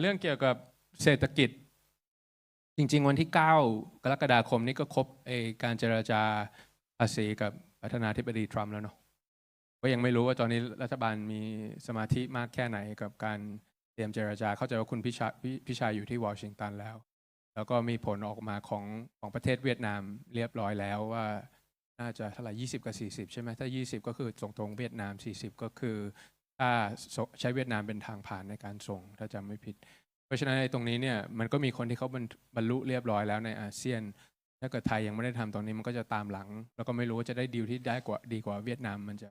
เรื่องเกี่ยวกับเศรษฐกิจ จริง ๆ วันที่ 9 กรกฎาคมนี้ก็ครบการเจราจาภาษีกับประธานาธิบดีทรัมป์แล้วเนาะก็ยังไม่รู้ว่าตอนนี้รัฐบาลมีสมาธิมากแค่ไหนกับการเตรียมเจราจา เข้าใจว่าคุณพิชาพิพิชาอยู่ที่วอชิงตันแล้ว แล้วก็มีผลออกมาของของประเทศเวียดนามเรียบร้อยแล้วว่าน่าจะเท่าไหร่20กับ40ใช่ไหมถ้า20ก็คือส่งตรงเวียดนาม40ก็คือ ถ้าใช้เวียดนามเป็นทางผ่านในการส่ง ถ้าจำไม่ผิด เพราะฉะนั้นในตรงนี้เนี่ยมันก็มีคนที่เขาบรรลุเรียบร้อยแล้วในอาเซียน ถ้าเกิดไทยยังไม่ได้ทำตรงนี้มันก็จะตามหลัง แล้วก็ไม่รู้ว่าจะได้ดีลที่ได้กว่าดีกว่าเวียดนามมันจะ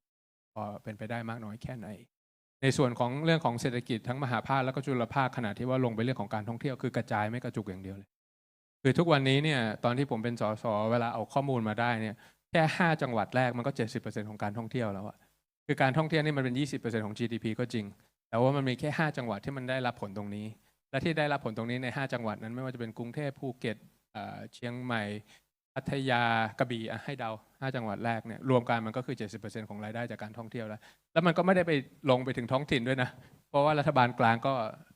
พอเป็นไปได้มากน้อยแค่ไหน ในส่วนของเรื่องของเศรษฐกิจทั้งมหาภาคแล้วก็จุลภาคขนาดที่ว่าลงไปเรื่องของการท่องเที่ยวคือกระจายไม่กระจุกอย่างเดียวเลยคือทุกวันนี้เนี่ยตอนที่ผมเป็นสสเวลาเอาข้อมูลมาได้เนี่ยแค่ห้าจังหวัดแรกมันก็70%ของการท่องเที่ยวแล้วอะ คือการท่องเที่ยวนี่มันเป็น 20%ของ GDP ก็จริง แต่ว่ามันมีแค่ 5 จังหวัดที่มันได้รับผลตรงนี้ และที่ได้รับผลตรงนี้ใน 5 จังหวัดนั้นไม่ว่าจะเป็นกรุงเทพภูเก็ตเชียงใหม่พัทยากระบี่อะให้เดา 5 จังหวัดแรกเนี่ยรวมกันมันก็คือ 70%ของรายได้จากการท่องเที่ยวแล้ว แล้วมันก็ไม่ได้ไปลงไปถึงท้องถิ่นด้วยนะ เพราะว่ารัฐบาลกลางก็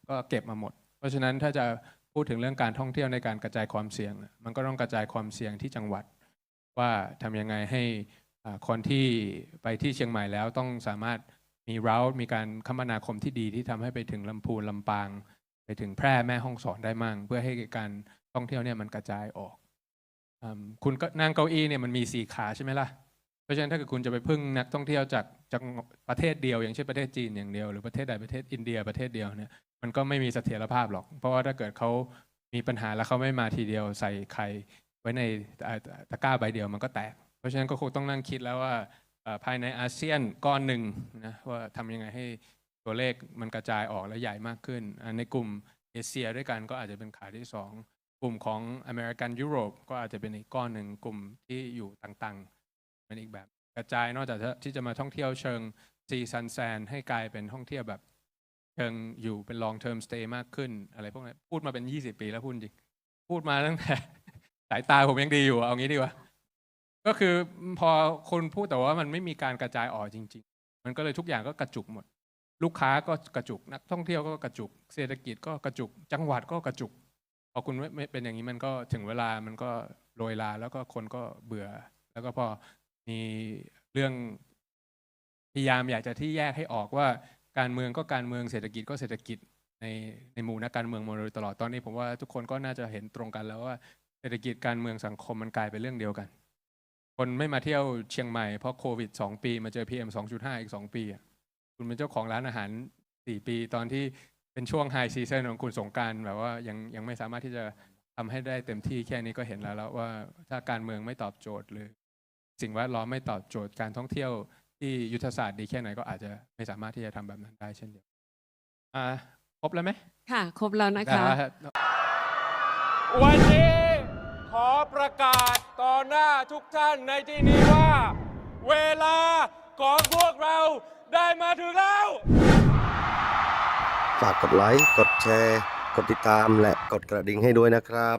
ก็เก็บมาหมด เพราะฉะนั้นถ้าจะพูดถึงเรื่องการท่องเที่ยวในการกระจายความเสี่ยง มันก็ต้องกระจายความเสี่ยงที่จังหวัด ว่าทำยังไงให้ คนที่ไปที่เชียงใหม่แล้วต้องสามารถมีเราท์มีการคมนาคมที่ดีที่ทำให้ไปถึงลำพูนลำปาง ไปถึงแพร่แม่ห้องสอนได้มั่ง เพื่อให้การท่องเที่ยวเนี่ยมันกระจายออกอคุณก็นั่งเก้าอี้เนี่ยมันมีสี่ขาใช่ไหมล่ะเพราะฉะนั้นถ้าเกิดคุณจะไปพึ่งนักท่องเที่ยวจากจากประเทศเดียว อย่างเช่นประเทศจีนอย่างเดียวหรือประเทศใดประเทศอินเดียประเทศเดียวเนี่ยมันก็ไม่มีเสถียรภาพหรอก เพราะว่าถ้าเกิดเขามีปัญหาแล้วเขาไม่มาทีเดียวใส่ไข่ไว้ในตะกร้าใบเดียวมันก็แตก เพราะฉะนั้นก็คงต้องนั่งคิดแล้วว่าภายในอาเซียนก้อนหนึ่งนะว่าทำยังไงให้ตัวเลขมันกระจายออกและใหญ่มากขึ้น ในกลุ่มเอเชียด้วยกันก็อาจจะเป็นขาที่สองกลุ่มของอเมริกันยุโรปก็อาจจะเป็นอีกก้อนหนึ่งกลุ่มที่อยู่ต่างๆเป็นอีกแบบกระจายนอกจากที่จะมาท่องเที่ยวเชิงซีซันแซนให้กลายเป็นท่องเที่ยวแบบเชิงอยู่เป็น long term stay มากขึ้นอะไรพวกนี้พูดมาเป็น 20 ปีแล้วพูดจริงพูดมาตั้งแต่สายตาผมยังดีอยู่เอางี้ดีกว่า ก็คือพอคนพูดแต่ว่ามันไม่มีการกระจายออกจริง ๆ มันก็เลยทุกอย่างก็กระจุกหมด ลูกค้าก็กระจุกนักท่องเที่ยวก็กระจุก เศรษฐกิจก็กระจุก จังหวัดก็กระจุกพอคุณไม่ไม่เป็นอย่างนี้มันก็ถึงเวลามันก็โรยลาแล้วก็คนก็เบื่อ แล้วก็พอมีเรื่องพยายามอยากจะที่แยกให้ออกว่าการเมืองก็การเมืองเศรษฐกิจก็เศรษฐกิจในในหมู่นักการเมืองมาโดยตลอดตอนนี้ผมว่าทุกคนก็น่าจะเห็นตรงกันแล้วว่าเศรษฐกิจการเมืองสังคมมันกลายเป็นเรื่องเดียวกัน คนไม่มาเที่ยวเชียงใหม่เพราะโควิดสองปี มาเจอ PM 2.5 อีกสองปีอะคุณเป็นเจ้าของร้านอาหารสี่ปี ตอนที่เป็นช่วงไฮซีซันของคุณสงกรารแบบว่ายังยังไม่สามารถที่จะทำให้ได้เต็มที่แค่นี้ก็เห็นแล้วแล้วว่าถ้าการเมืองไม่ตอบโจทย์หรือ สิ่งแวดล้อมไม่ตอบโจทย์การท่องเที่ยวที่ยุทธศาสตร์ดีแค่ไหนก็อาจจะไม่สามารถที่จะทำแบบนั้นได้เช่นเดียวกันอ่าครบแล้วไหมค่ะ ครบแล้วนะคะได้วันนี้ขอ ประกาศต่อหน้าทุกท่านในที่นี้ว่า เวลาของพวกเราได้มาถึงแล้ว ฝากกดไลค์ กดแชร์ กดติดตามและกดกระดิ่งให้ด้วยนะครับ